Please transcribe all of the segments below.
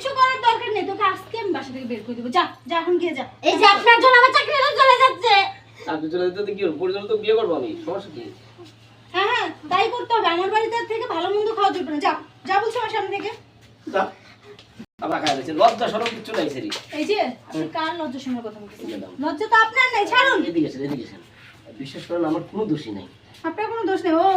কিছু করার দরকার নেই তোকে আজকে আমি বাসা থেকে বের করে দেবো। যা যা এখন গিয়ে যা। এই যে আপনার জন্য আমার চাকরিটা চলে যাচ্ছে। চাকরি চলে যেতে কি হলো তো বিয়ে করব আমি সমস্যা কি? হ্যাঁ হ্যাঁ তাই করতে হবে। আমার বাড়িতে থেকে ভালো মন্দ খাওয়া চলবে না। যা যা বলছো আমার সামনে থেকে। যা। আবার খাই দিয়েছে। লজ্জা সরম কিছু নাই সেরি। এই যে আপনি কার লজ্জা শোনার কথা। লজ্জা তো আপনার নেই ছাড়ুন। এদিকে এসে এদিকে এসে। বিশ্বাস করেন আমার কোনো দোষী নাই। আপনার কোনো দোষ নেই। ও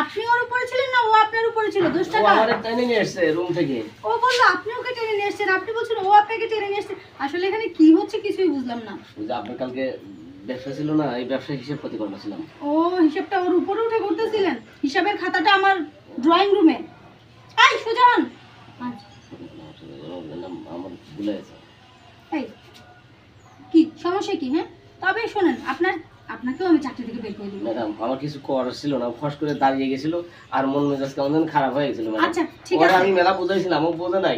আপনি ওর উপরে ছিলেন না ও আপনার উপরে ছিল দোষটা ও আমার টেনে নিয়ে এসছে রুম থেকে। ও বলল আপনি ওকে টেনে নিয়ে এসেছেন আপনি বলছেন ও আপনাকে টেনে নিয়ে এসেছে। আসলে এখানে কি হচ্ছে কিছুই বুঝলাম না। ওই যে আপনার কালকে ব্যবসা ছিল না এই ব্যবসা হিসেব ক্ষতি করছিলাম ও হিসাবটা ওর উপরে উঠে করতেছিলেন। হিসাবের খাতাটা আমার ড্রয়িং রুমে আই সোজা হন। আচ্ছা, আমার ভুলে গেছে। এই কি সমস্যা কি হ্যাঁ? তবে শোনেন আপনার আপনাকেও আমি চাকরি থেকে বের করে দেবো। ম্যাডাম আমার কিছু করার ছিল না। ফস করে দাঁড়িয়ে গেছিল আর মন মেজাজ কেমন যেন খারাপ হয়ে গেছিল আচ্ছা, ঠিক আছে। আমি মেলা বুঝাইছিলাম ও বোঝে নাই।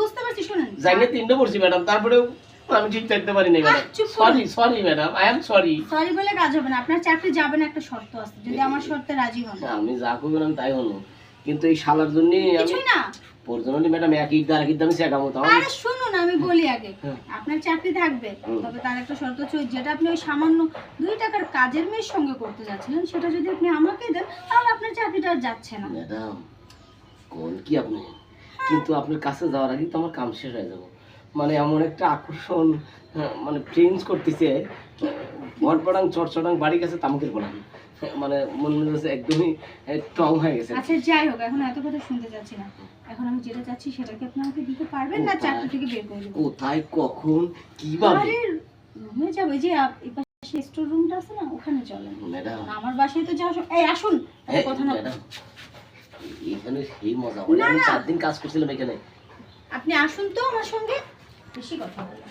বুঝতে পারছি শোনেন। জাইনে তিনটে পড়ছি ম্যাডাম। তারপরেও আমি ঠিক থাকতে পারি নাই madam. Sorry sorry madam. I am sorry sorry বলে কাজ হবে না। আপনার চাকরি যাবে না একটা শর্ত আছে। যদি আমার শর্তে রাজি হন। আমি যা করবেন তাই হলো। কিন্তু এই শালার জন্য আমি না। পরজনলি ম্যাডাম এক ইট আর এক আমি শেখাবো তাহলে আরে শুনুন আমি বলি আগে। হ্যাঁ। আপনার চাকরি থাকবে তবে তার একটা শর্ত ছিল যেটা আপনি ওই সামান্য দুই টাকার কাজের মেয়ের সঙ্গে করতে যাচ্ছিলেন সেটা যদি আপনি আমাকে দেন তাহলে আপনার চাকরিটা আর যাচ্ছে না। ম্যাডাম কোন কি আপনি? কিন্তু আপনার কাছে যাওয়ার আগে তো আমার কাম শেষ হয়ে যাব। মানে এমন একটা আকর্ষণ হ্যাঁ, মানে ফ্রেন্স করতেছে। ভরপড়াং চটচটাং বাড়ির কাছে তামুকের বলান মানে মন মেজাজ একদমই টং হয়ে গেছে। আচ্ছা যাই হোক এখন এত কথা শুনতে চাচ্ছি না। এখন আমি যেটা চাচ্ছি সেটা কি আপনি আমাকে দিতে পারবেন না চাকরি থেকে বের করে দেবো। কোথায় কখন কীভাবে আরে রুমে যাব যে এই পাশে স্টোর রুমটা আছে না ওখানে চলেন। ম্যাডাম। আমার বাসায় তো যাওয়া সম- এই আসুন এত কথা না এখানে সেই মজা হয়। আমি। চার দিন কাজ করছিলাম এখানে। আপনি আসুন তো আমার সঙ্গে বেশি কথা বলেন